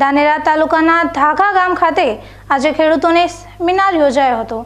ધાનેરા તાલુકાના ધાખા ગામ ખાતે આજે ખેડૂતોને સેમિનાર યોજાયો હતો.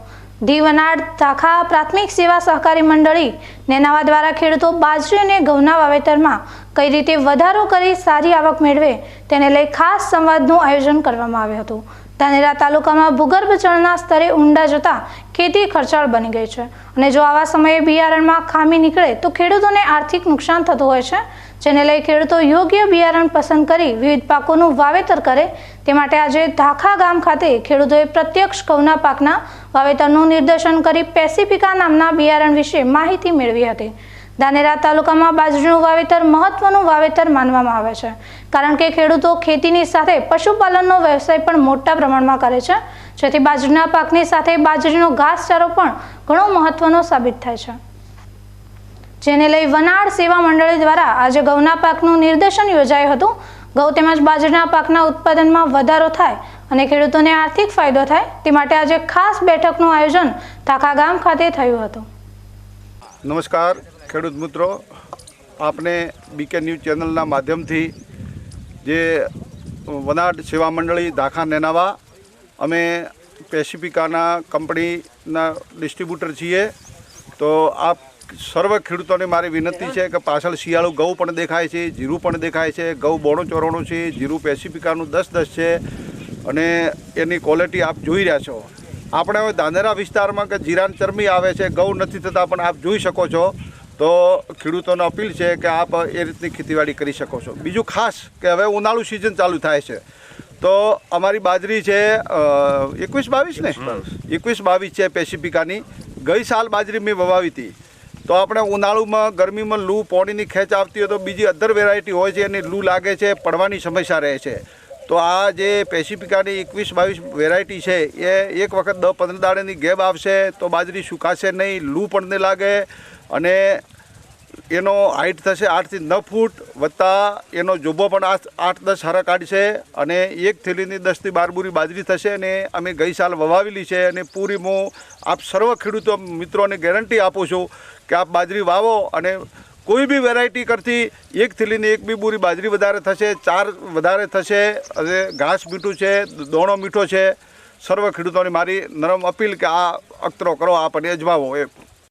દીવનાડ ધાખા પ્રાથમિક સેવા સહકારી મંડળી નેનાવા દ્વારા ખેડૂતો બાજરી અને ઘઉંના વાવેતરમાં કઈ રીતે વધારો કરી સારી આવક મેળવે તેને લઈ ખાસ સંવાદનું આયોજન કરવામાં આવ્યું હતું. ધાનેરા તાલુકામાં ભૂગર્ભ જળના સ્તરે ઊંડા જતા ખેતી ખર્ચાળ બની ગઈ છે. અને જો આવા સમયે બિયારણમાં ખામી નીકળે તો ખેડૂતોને આર્થિક નુકસાન થતું હોય છે. જેને લઈ ખેડૂતો યોગ્ય બિયારણ પસંદ કરી વિવિધ પાકોનું વાવેતર કરે તે માટે આજે ધાખા ગામ ખાતે ખેડૂતોએ પ્રત્યક્ષ ઘઉંના પાકના વાવેતરનું નિર્દેશન કરી પેસિફિકા નામના બિયારણ વિશે માહિતી મેળવી હતી. ધાનેરા તાલુકામાં બાજરીનું વાવેતર મહત્વનું વાવેતર માનવામાં આવે છે. કારણ કે ખેડૂતો ખેતીની સાથે પશુપાલનનો વ્યવસાય પણ મોટા પ્રમાણમાં કરે છે. જેથી બાજરીના પાકની સાથે બાજરીનો ઘાસચારો પણ ઘણો મહત્વનો સાબિત થાય છે. જેને લઈ વનાડ સેવા મંડળી દ્વારા આજે ઘઉંના પાકનું નિર્દેશન યોજાયું હતું. ઘઉં તેમજ બાજરીના પાકના ઉત્પાદનમાં વધારો થાય અને ખેડૂતોને આર્થિક ફાયદો થાય તે માટે આજે ખાસ બેઠકનું આયોજન ધાખા ગામ ખાતે થયું હતું. નમસ્કાર. ખેડૂત મિત્રો, આપને બીકે ન્યૂઝ ચેનલના માધ્યમથી જે વનાડ સેવા મંડળી દાખા નેનાવા, અમે પેસિફિકાના કંપનીના ડિસ્ટ્રીબ્યુટર છીએ. તો આપ સર્વ ખેડૂતોને મારી વિનંતી છે કે પાછળ શિયાળું ઘઉં પણ દેખાય છે, જીરું પણ દેખાય છે, ઘઉં બોણો ચોરોણું છે, જીરું પેસિફિકાનું દસ દસ છે અને એની ક્વોલિટી આપ જોઈ રહ્યા છો. આપણે હવે ધાનેરા વિસ્તારમાં કે જીરાન ચરમી આવે છે, ઘઉં નથી થતાં પણ આપ જોઈ શકો છો. તો ખેડૂતોને અપીલ છે કે આપ એ રીતની ખેતીવાડી કરી શકો છો. બીજું ખાસ કે હવે ઉનાળુ સિઝન ચાલુ થાય છે. તો અમારી બાજરી છે એકવીસ બાવીસ ને? એકવીસ બાવીસ. છે પેસિફિકાની. ગઈ સાલ બાજરી મેં વવાવી હતી. તો આપણે ઉનાળુમાં ગરમીમાં લૂ પોણીની ખેંચ આવતી હોય તો બીજી અધર વેરાયટી હોય છે એની લૂ લાગે છે પડવાની સમસ્યા રહે છે. તો આ જે પેસિફિકાની એકવીસ બાવીસ વેરાયટી છે એ એક વખત દસ પંદર દાડેની ગેબ આવશે તો બાજરી સુકાશે નહીં લૂ પણ નહીં લાગે. અને એનો હાઇટ થશે આઠથી નવ ફૂટ વત્તા એનો જોબો પણ આઠ દસ હારા કાઢશે અને એક થેલીની દસથી બાર બુરી બાજરી થશે અને અમે ગઈ સાલ વવાવેલી છે અને પૂરી હું આપ સર્વ ખેડૂતો મિત્રોને ગેરંટી આપું છું કે આપ બાજરી વાવો અને કોઈ બી વેરાયટી કરતી એક થેલીની એક બી બુરી બાજરી વધારે થશે, ચાર વધારે થશે, અને ઘાસ મીઠું છે, દોણો મીઠો છે. સર્વ ખેડૂતોની મારી નરમ અપીલ કે આ અખતરો કરો આપ અજમાવો એ